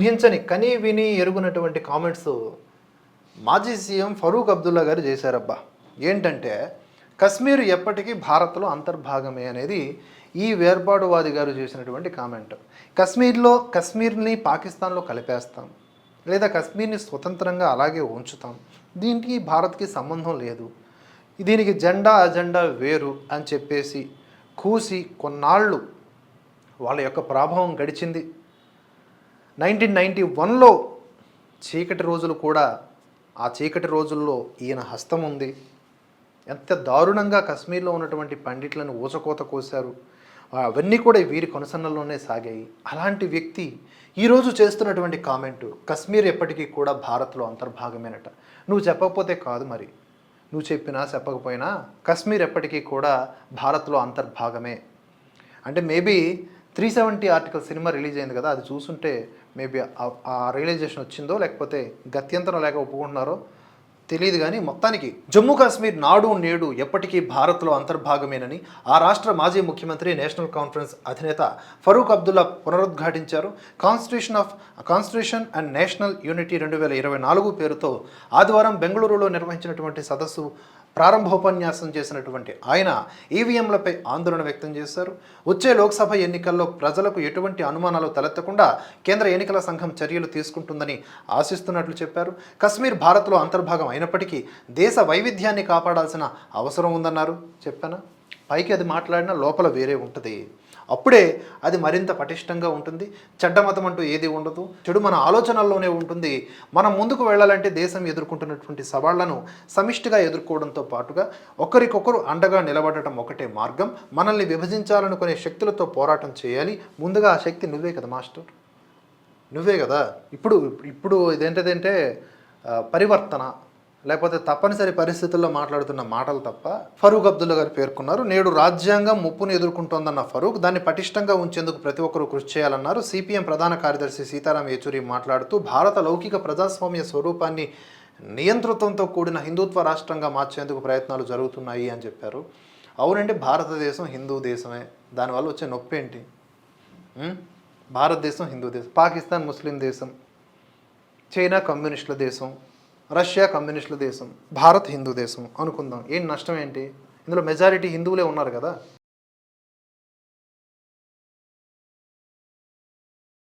ఊహించని కని విని ఎరుగునటువంటి కామెంట్స్ మాజీ సీఎం ఫరూక్ అబ్దుల్లా గారు చేశారబ్బా. ఏంటంటే కశ్మీర్ ఎప్పటికీ భారత్లో అంతర్భాగమే అనేది ఈ వేర్పాటువాది గారు చేసినటువంటి కామెంట్ కశ్మీర్లో కశ్మీర్ని పాకిస్తాన్లో కలిపేస్తాం. లేదా కశ్మీర్ని స్వతంత్రంగా అలాగే ఉంచుతాం. దీనికి భారత్కి సంబంధం లేదు. దీనికి జెండా అజెండా వేరు అని చెప్పేసి కూసి కొన్నాళ్ళు వాళ్ళ యొక్క ప్రభావం గడిచింది. నైన్టీన్ నైంటీ వన్లో చీకటి రోజులు కూడా ఆ చీకటి రోజుల్లో ఈయన హస్తం ఉంది. ఎంత దారుణంగా కశ్మీర్లో ఉన్నటువంటి పండిట్లను ఊచకోత కోశారు. అవన్నీ కూడా వీరి కొనసన్నల్లోనే సాగాయి. అలాంటి వ్యక్తి ఈరోజు చేస్తున్నటువంటి కామెంటు కశ్మీర్ ఎప్పటికీ కూడా భారత్లో అంతర్భాగమేనట. నువ్వు చెప్పకపోతే కాదు మరి. నువ్వు చెప్పినా చెప్పకపోయినా కశ్మీర్ ఎప్పటికీ కూడా భారత్లో అంతర్భాగమే. అంటే maybe three seventy article cinema release అయింది కదా అది చూసుంటే మేబీ ఆ రియలైజేషన్ వచ్చిందో లేకపోతే గత్యంతరం లేక ఒప్పుకుంటున్నారో తెలియదు కానీ మొత్తానికి జమ్మూ కాశ్మీర్ నాడు నేడు ఎప్పటికీ భారత్లో అంతర్భాగమేనని ఆ రాష్ట్ర మాజీ ముఖ్యమంత్రి నేషనల్ కాన్ఫరెన్స్ అధినేత ఫరూక్ అబ్దుల్లా పునరుద్ఘాటించారు. Constitution of constitution and national unity రెండు వేల ఇరవై నాలుగు పేరుతో ఆదివారం బెంగళూరులో నిర్వహించినటువంటి సదస్సు ప్రారంభోపన్యాసం చేసినటువంటి ఆయన ఈవీఎంలపై ఆందోళన వ్యక్తం చేశారు. వచ్చే లోక్సభ ఎన్నికల్లో ప్రజలకు ఎటువంటి అనుమానాలు తలెత్తకుండా కేంద్ర ఎన్నికల సంఘం చర్యలు తీసుకుంటుందని ఆశిస్తున్నట్లు చెప్పారు. కశ్మీర్ భారత్లో అంతర్భాగం అయినప్పటికీ దేశ వైవిధ్యాన్ని కాపాడాల్సిన అవసరం ఉందన్నారు. చెప్పానా? పైకి అది మాట్లాడినా లోపల వేరే ఉంటుంది. అప్పుడే అది మరింత పటిష్టంగా ఉంటుంది. చెడ్డ మతం అంటూ ఏది ఉండదు. చెడు మన ఆలోచనల్లోనే ఉంటుంది. మనం ముందుకు వెళ్ళాలంటే దేశం ఎదుర్కొంటున్నటువంటి సవాళ్ళను సమిష్టిగా ఎదుర్కోవడంతో పాటుగా ఒకరికొకరు అండగా నిలబడటం ఒకటే మార్గం. మనల్ని విభజించాలనుకునే శక్తులతో పోరాటం చేయాలి. ముందుగా ఆ శక్తి నువ్వే కదా మాస్టర్. నువ్వే కదా. ఇప్పుడు ఇప్పుడు ఇదేంటంటే పరివర్తన. లేకపోతే తప్పనిసరి పరిస్థితుల్లో మాట్లాడుతున్న మాటలు తప్ప ఫరూక్ అబ్దుల్లా గారు పేర్కొన్నారు. నేడు రాజ్యాంగం ముప్పును ఎదుర్కొంటోందన్న ఫరూక్ దాన్ని పటిష్టంగా ఉంచేందుకు ప్రతి ఒక్కరూ కృషి చేయాలన్నారు. సిపిఎం ప్రధాన కార్యదర్శి సీతారాం యేచూరి మాట్లాడుతూ భారత లౌకిక ప్రజాస్వామ్య స్వరూపాన్ని నియంతృత్వంతో కూడిన హిందుత్వ రాష్ట్రంగా మార్చేందుకు ప్రయత్నాలు జరుగుతున్నాయి అని చెప్పారు. అవునండి భారతదేశం హిందూ దేశమే. దానివల్ల వచ్చే నొప్పి ఏంటి? భారతదేశం హిందూ దేశం. పాకిస్తాన్ ముస్లిం దేశం. చైనా కమ్యూనిస్టుల దేశం. రష్యా కమ్యూనిస్టుల దేశం భారత్ హిందూ దేశం అనుకుందాం. ఏం నష్టం ఏంటి? ఇందులో మెజారిటీ హిందువులే ఉన్నారు కదా.